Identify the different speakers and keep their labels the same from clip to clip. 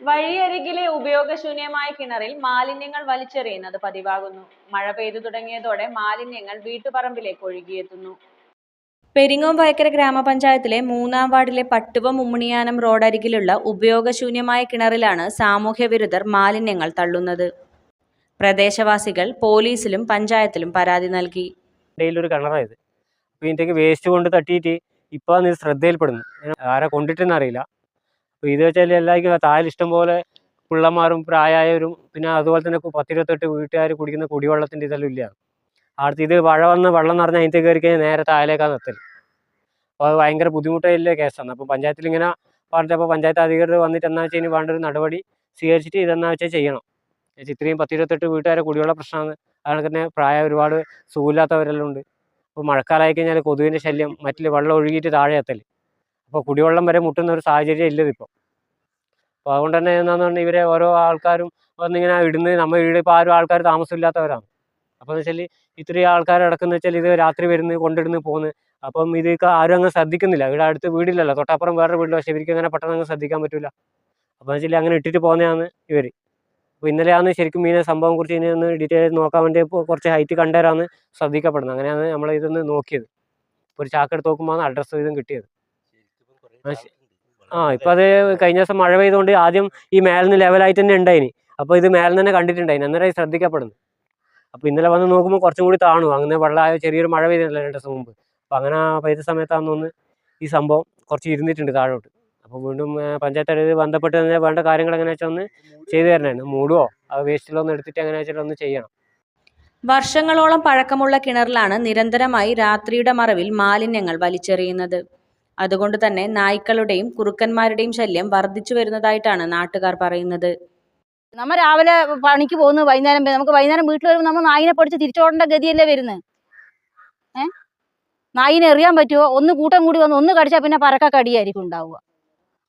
Speaker 1: വഴിയരികിലെ ഉപയോഗശൂന്യമായ കിണറിൽ മാലിന്യങ്ങൾ വലിച്ചെറിയുന്നത് പതിവാകുന്നു. മഴ പെയ്തു തുടങ്ങിയതോടെ മാലിന്യങ്ങൾ വീട്ടുപറമ്പിലേക്ക് ഒഴുകിയെത്തുന്നു. പെരിങ്ങോം വയക്കര ഗ്രാമപഞ്ചായത്തിലെ മൂന്നാം വാർഡിലെ പട്ടുവ മുമ്മണിയാനം റോഡരികിലുള്ള ഉപയോഗശൂന്യമായ കിണറിലാണ് സാമൂഹ്യ വിരുദ്ധർ മാലിന്യങ്ങൾ തള്ളുന്നത്. പ്രദേശവാസികൾ പോലീസിലും പഞ്ചായത്തിലും പരാതി നൽകി.
Speaker 2: ഇടയിലൊരു കിണറായത്. അപ്പോൾ വേസ്റ്റ് കൊണ്ട് തട്ടിയിട്ട് ഇപ്പോൾ അത് ശ്രദ്ധയിൽപ്പെടുന്നു. ആരാ കൊണ്ടിട്ടെന്ന് അറിയില്ല. അപ്പോൾ ഇത് വെച്ചാൽ എല്ലാവർക്കും താഴെ ഇഷ്ടം പോലെ പിള്ളമാരും പ്രായമായവരും പിന്നെ അതുപോലെ തന്നെ പത്തിരുപത്തെട്ട് വീട്ടുകാർ കുടിക്കുന്ന കുടിവെള്ളത്തിന്റെ ഇതെല്ലാം ഇല്ല. അടുത്ത് ഇത് മഴ വന്ന് വെള്ളം നിറഞ്ഞ അതിന്റെ കയറി കഴിഞ്ഞാൽ നേരെ താഴേക്കാണ് നിർത്തൽ അപ്പോൾ അത് ഭയങ്കര ബുദ്ധിമുട്ടുള്ള കേസാണ്. അപ്പോൾ പഞ്ചായത്തിൽ ഇങ്ങനെ പറഞ്ഞപ്പോൾ പഞ്ചായത്ത് അധികൃതർ വന്നിട്ട് എന്നാ വെച്ചാൽ ഇനി വേണ്ട ഒരു നടപടി സ്വീകരിച്ചിട്ട് ഇതെന്നാ വെച്ചാൽ ചെയ്യണം. ഇത്രയും പത്തിരുപത്തെട്ട് വീട്ടുകാരെ കുടിവെള്ള പ്രശ്നമാണ് അതുകൊണ്ട് തന്നെ പ്രായം ഒരുപാട് സുഖമില്ലാത്തവരെല്ലാം ഉണ്ട്. അപ്പോൾ മഴക്കാലമായി കഴിഞ്ഞാൽ കൊതുവിന്റെ ശല്യം മറ്റിൽ വെള്ളം ഒഴുകിയിട്ട് താഴെ എത്തൽ അപ്പോൾ കുടിവെള്ളം വരെ മുട്ടുന്ന ഒരു സാഹചര്യം ഇല്ലത് ഇപ്പോൾ അപ്പോൾ അതുകൊണ്ട് തന്നെ എന്താണെന്ന് പറഞ്ഞാൽ ഇവരെ ഓരോ ആൾക്കാരും വന്നിങ്ങനെ ഇടുന്നത് നമ്മൾ ഇവിടെ ഇപ്പോൾ ആരും ആൾക്കാർ താമസമില്ലാത്തവരാണ്. അപ്പോൾ എന്ന് വെച്ചാൽ ഇത്രയും ആൾക്കാർ അടക്കുന്ന വെച്ചാൽ ഇത് രാത്രി വരുന്നു കൊണ്ടിടുന്ന് പോകുന്നു അപ്പം ഇതൊക്കെ ആരും അങ്ങ് ശ്രദ്ധിക്കുന്നില്ല. ഇവിടെ അടുത്ത് വീടില്ലല്ലോ. തൊട്ടപ്പുറം വേറെ വീടില്ല? പക്ഷേ ഇവർക്ക് അങ്ങനെ പെട്ടെന്ന് അങ്ങ് ശ്രദ്ധിക്കാൻ പറ്റില്ല അപ്പോൾ എന്ന് വെച്ചാൽ അങ്ങനെ ഇട്ടിട്ട് പോകുന്നതാണ് ഇവർ അപ്പോൾ ഇന്നലെയാണ് ശരിക്കും ഇതിനെ സംഭവം കുറിച്ച് ഇനി ഒന്ന് ഡീറ്റെയിൽ നോക്കാൻ വേണ്ടി ഇപ്പോൾ കുറച്ച് ഹൈറ്റ് കണ്ടവരാണ് ശ്രദ്ധിക്കപ്പെടുന്നത്. അങ്ങനെയാണ് നമ്മൾ ഇതൊന്ന് നോക്കിയത്. ഒരു ചാക്കെടുത്ത് നോക്കുമ്പോൾ അഡ്രസ്സ് ഇതും കിട്ടിയത്. ആ, ഇപ്പൊ അത്. കഴിഞ്ഞ ദിവസം മഴ പെയ്തുകൊണ്ട് ആദ്യം ഈ മേലിന്ന് ലെവലായിട്ട് തന്നെ ഉണ്ടായിനി അപ്പോൾ ഇത് മേലിൽ തന്നെ കണ്ടിട്ടുണ്ടായിന്. അന്നേരം ശ്രദ്ധിക്കപ്പെടുന്നു. അപ്പോൾ ഇന്നലെ വന്ന് നോക്കുമ്പോൾ കുറച്ചും കൂടി താണു. അങ്ങനെ വെള്ളമായ ചെറിയൊരു മഴ പെയ്തിട്ടില്ല രണ്ട് ദിവസം മുമ്പ്. അപ്പോൾ അങ്ങനെ പെയ്ത സമയത്താണെന്ന് തോന്നുന്നു ഈ സംഭവം കുറച്ച് ഇരുന്നിട്ടുണ്ട് താഴോട്ട്. അപ്പോൾ വീണ്ടും ആ, പഞ്ചായത്ത് അധികൃതർ ബന്ധപ്പെട്ട് തന്നെ വേണ്ട കാര്യങ്ങൾ എങ്ങനെ വെച്ചാൽ ഒന്ന് ചെയ്തു തരണേ മൂടുവോ? അത് വേസ്റ്റിലൊന്ന് എടുത്തിട്ട് എങ്ങനെ വെച്ചാൽ ഒന്ന് ചെയ്യണം.
Speaker 1: വർഷങ്ങളോളം പഴക്കമുള്ള കിണറിലാണ് നിരന്തരമായി രാത്രിയുടെ മറവിൽ മാലിന്യങ്ങൾ വലിച്ചെറിയുന്നത്. അതുകൊണ്ട് തന്നെ നായ്ക്കളുടെയും കുറുക്കന്മാരുടെയും ശല്യം വർദ്ധിച്ചു വരുന്നതായിട്ടാണ് നാട്ടുകാർ പറയുന്നത്.
Speaker 3: നമ്മ രാവിലെ പണിക്ക് പോകുന്നു വൈകുന്നേരം. നമുക്ക് വൈകുന്നേരം വീട്ടിൽ വരുമ്പോൾ നമ്മൾ നായിനെ പഠിച്ച് തിരിച്ചോടേണ്ട ഗതിയല്ലേ വരുന്നത് ഏ? നായിനെ എറിയാൻ പറ്റുമോ ഒന്ന് കൂട്ടം കൂടി വന്ന് ഒന്ന് കടിച്ചാൽ പിന്നെ പരക്ക കടിയായിരിക്കും ഉണ്ടാവുക.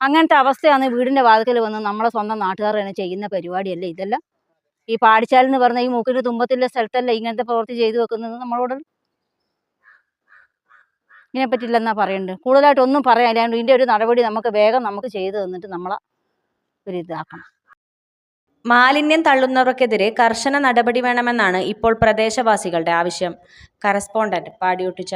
Speaker 3: അങ്ങനത്തെ അവസ്ഥയാണ് വീടിന്റെ വാതിക്കൽ വന്ന് നമ്മളെ സ്വന്തം നാട്ടുകാർ തന്നെ ചെയ്യുന്ന പരിപാടിയല്ലേ ഇതെല്ലാം? ഈ പാടിച്ചാൽ എന്ന് പറഞ്ഞ ഈ മൂക്കിന്റെ തുമ്പത്തിലെ സ്ഥലത്തല്ലേ ഇങ്ങനത്തെ പ്രവൃത്തി ചെയ്തു വെക്കുന്നത് നമ്മളോട്? ഇതിനെപ്പറ്റില്ലെന്നാ പറയുന്നുണ്ട് കൂടുതലായിട്ട് ഒന്നും പറയാനില്ല ഇതിന്റെ ഒരു നടപടി നമുക്ക് വേഗം നമുക്ക് ചെയ്തു തന്നിട്ട് നമ്മളെ ഒരു ഇതാക്കണം.
Speaker 1: മാലിന്യം തള്ളുന്നവർക്കെതിരെ കർശന നടപടി വേണമെന്നാണ് ഇപ്പോൾ പ്രദേശവാസികളുടെ ആവശ്യം. കറസ്പോണ്ടന്റ് പാടിയൊട്ടിച്ച